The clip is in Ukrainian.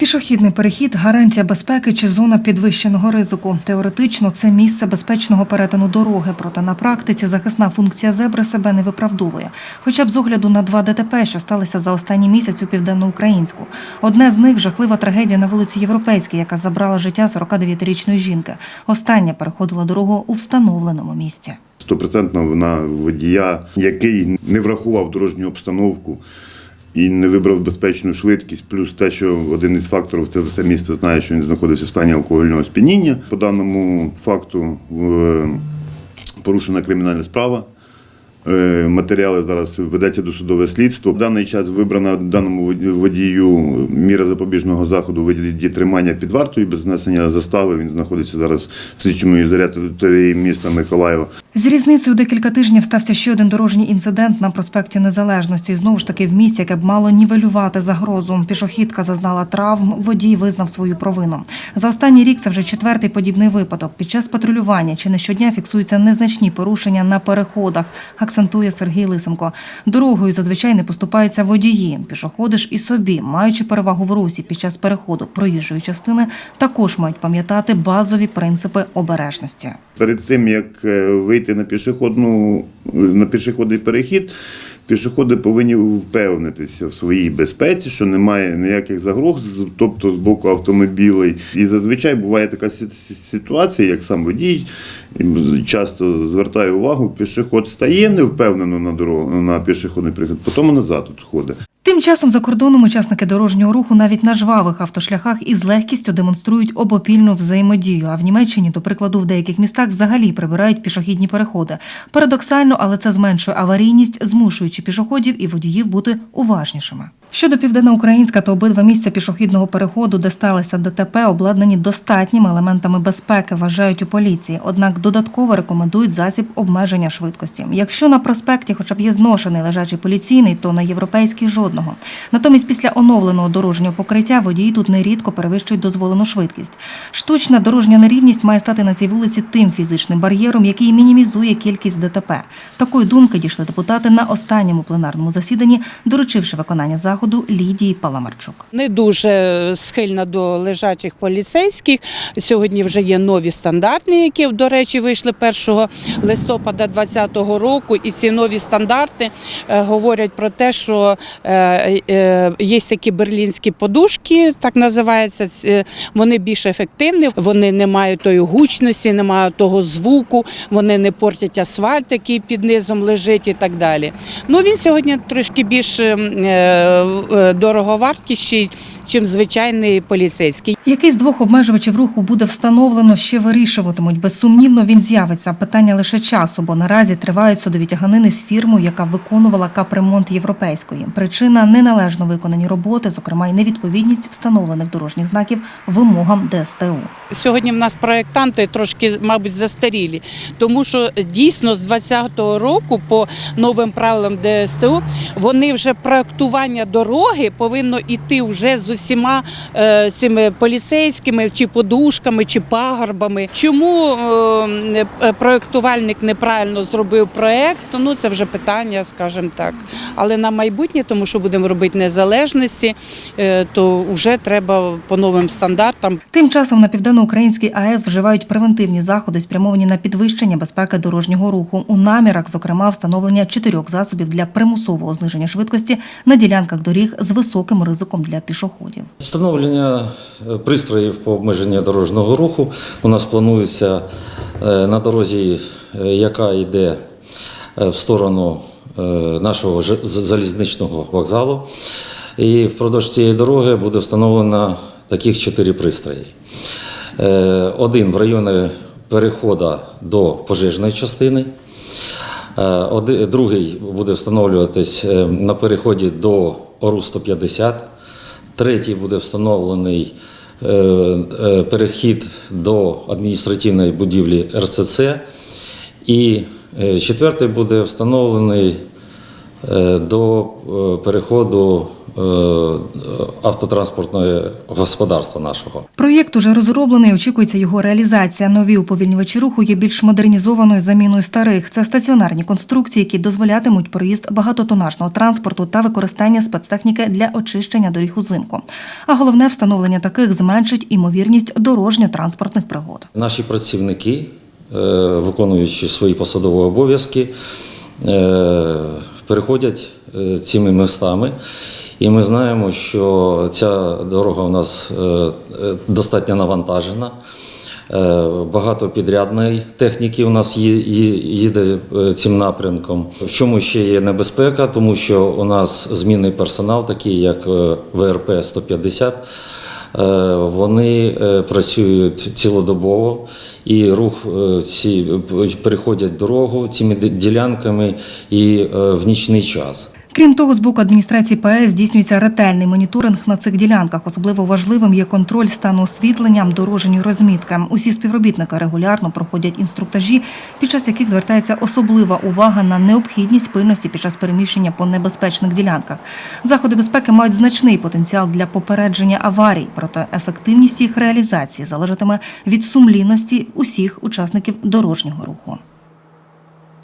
Пішохідний перехід гарантія безпеки чи зона підвищеного ризику. Теоретично це місце безпечного перетину дороги, проте на практиці захисна функція зебри себе не виправдовує. Хоча б з огляду на два ДТП, що сталися за останній місяць у південноукраїнську. Одне з них жахлива трагедія на вулиці Європейській, яка забрала життя 49-річної жінки. Остання переходила дорогу у встановленому місці. Стопроцентно вона водія, який не врахував дорожню обстановку і не вибрав безпечну швидкість, плюс те, що один із факторів це все місто знає, що він знаходився в стані алкогольного сп'яніння. По даному факту е, порушена кримінальна справа. Е, Матеріали зараз ведеться досудове слідство. В даний час вибрана даному водію міра запобіжного заходу вигляді тримання під вартою без внесення застави. Він знаходиться зараз в слідчому ізоляторі міста Миколаєва. З різницею декілька тижнів стався ще один дорожній інцидент на проспекті Незалежності. Знову ж таки в місці, яке б мало нівелювати загрозу. Пішохідка зазнала травм, водій визнав свою провину. За останній рік це вже четвертий подібний випадок. Під час патрулювання чи не щодня фіксуються незначні порушення на переходах, акцентує Сергій Лисенко. Дорогою зазвичай не поступаються водії. Пішоходи ж і собі, маючи перевагу в русі під час переходу проїжджої частини, також мають пам'ятати базові принципи обережності. Перед тим як е, вийти на пішохідну на пішохідний перехід, пішоходи повинні впевнитися в своїй безпеці, що немає ніяких загроз, тобто з боку автомобілей. І зазвичай буває така ситуація, як сам водій часто звертає увагу, пішоход стає невпевнено на дорогу на пішохідний перехід, потім назад ходить. Тим часом за кордоном учасники дорожнього руху навіть на жвавих автошляхах із легкістю демонструють обопільну взаємодію. А в Німеччині, до прикладу, в деяких містах взагалі прибирають пішохідні переходи. Парадоксально, але це зменшує аварійність, змушуючи пішоходів і водіїв бути уважнішими. Щодо південноукраїнська, то обидва місця пішохідного переходу, де сталося ДТП, обладнані достатніми елементами безпеки, вважають у поліції. Однак додатково рекомендують засіб обмеження швидкості. Якщо на проспекті, хоча б є зношений лежачий поліційний, то на європейській жодного. Натомість, після оновленого дорожнього покриття водії тут нерідко перевищують дозволену швидкість. Штучна дорожня нерівність має стати на цій вулиці тим фізичним бар'єром, який мінімізує кількість ДТП. Такої думки дійшли депутати на останньому пленарному засіданні, доручивши виконання заходу Лідії Паламарчук. Не дуже схильна до лежачих поліцейських. Сьогодні вже є нові стандартні, які, до речі, вийшли 1 листопада 2020 року. І ці нові стандарти е, говорять про те, що е, є такі берлінські подушки, так називається. Вони більш ефективні, вони не мають тої гучності, не мають того звуку, вони не портять асфальт, який під низом лежить і так далі. Ну він сьогодні трошки більш е, е, дороговартіший, ніж звичайний поліцейський. Який з двох обмежувачів руху буде встановлено, ще вирішуватимуть. Безсумнівно він з'явиться. Питання лише часу, бо наразі тривають судові тяганини з фірмою, яка виконувала капремонт європейської. Причина неналежно виконані роботи, зокрема й невідповідність встановлених дорожніх знаків вимогам ДСТУ. Сьогодні в нас проєктанти трошки, мабуть, застарілі, тому що дійсно з 2020 року по новим правилам ДСТУ вони вже проєктування дороги повинно йти вже з усіма е, цими поліцейськими чи подушками, чи пагорбами. Чому е, е, проєктувальник неправильно зробив проєкт? Ну це вже питання, скажімо так. Але на майбутнє, тому що будемо робити незалежності, то вже треба по новим стандартам Тим часом на південноукраїнській АЕС вживають превентивні заходи, спрямовані на підвищення безпеки дорожнього руху. У намірах, зокрема, встановлення чотирьох засобів для примусового зниження швидкості на ділянках доріг з високим ризиком для пішоходів. Встановлення е, пристроїв по обмеженню дорожнього руху у нас планується е, на дорозі, е, яка йде в сторону нашого залізничного вокзалу. І впродовж цієї дороги буде встановлено таких чотири пристрої. Один в районі переходу до пожежної частини. Другий буде встановлюватись на переході до ОРУ-150. Третій буде встановлений е, е, перехід до адміністративної будівлі РСЦ. І е, четвертий буде встановлений до переходу автотранспортного господарства нашого. Проєкт уже розроблений. Очікується його реалізація. Нові уповільнювачі руху є більш модернізованою заміною старих. Це стаціонарні конструкції, які дозволятимуть проїзд багатотонажного транспорту та використання спецтехніки для очищення доріг узимку. А головне встановлення таких зменшить імовірність дорожньо-транспортних пригод. Наші працівники, е, виконуючи свої посадові обов'язки, е, переходять е, цими містами. І ми знаємо, що ця дорога у нас е, е, достатньо навантажена. Е, Багато підрядної техніки у нас їде цим напрямком. В чому ще є небезпека, тому що у нас змінний персонал, такий як ВРП 150, Е, Вони працюють цілодобово і рух ці переходять дорогу цими ділянками і в нічний час. Крім того, з боку адміністрації ПАЕС здійснюється ретельний моніторинг на цих ділянках. Особливо важливим є контроль стану освітлення, дорожньої розмітки. Усі співробітники регулярно проходять інструктажі, під час яких звертається особлива увага на необхідність пильності під час переміщення по небезпечних ділянках. Заходи безпеки мають значний потенціал для попередження аварій, проте ефективність їх реалізації залежатиме від сумлінності усіх учасників дорожнього руху.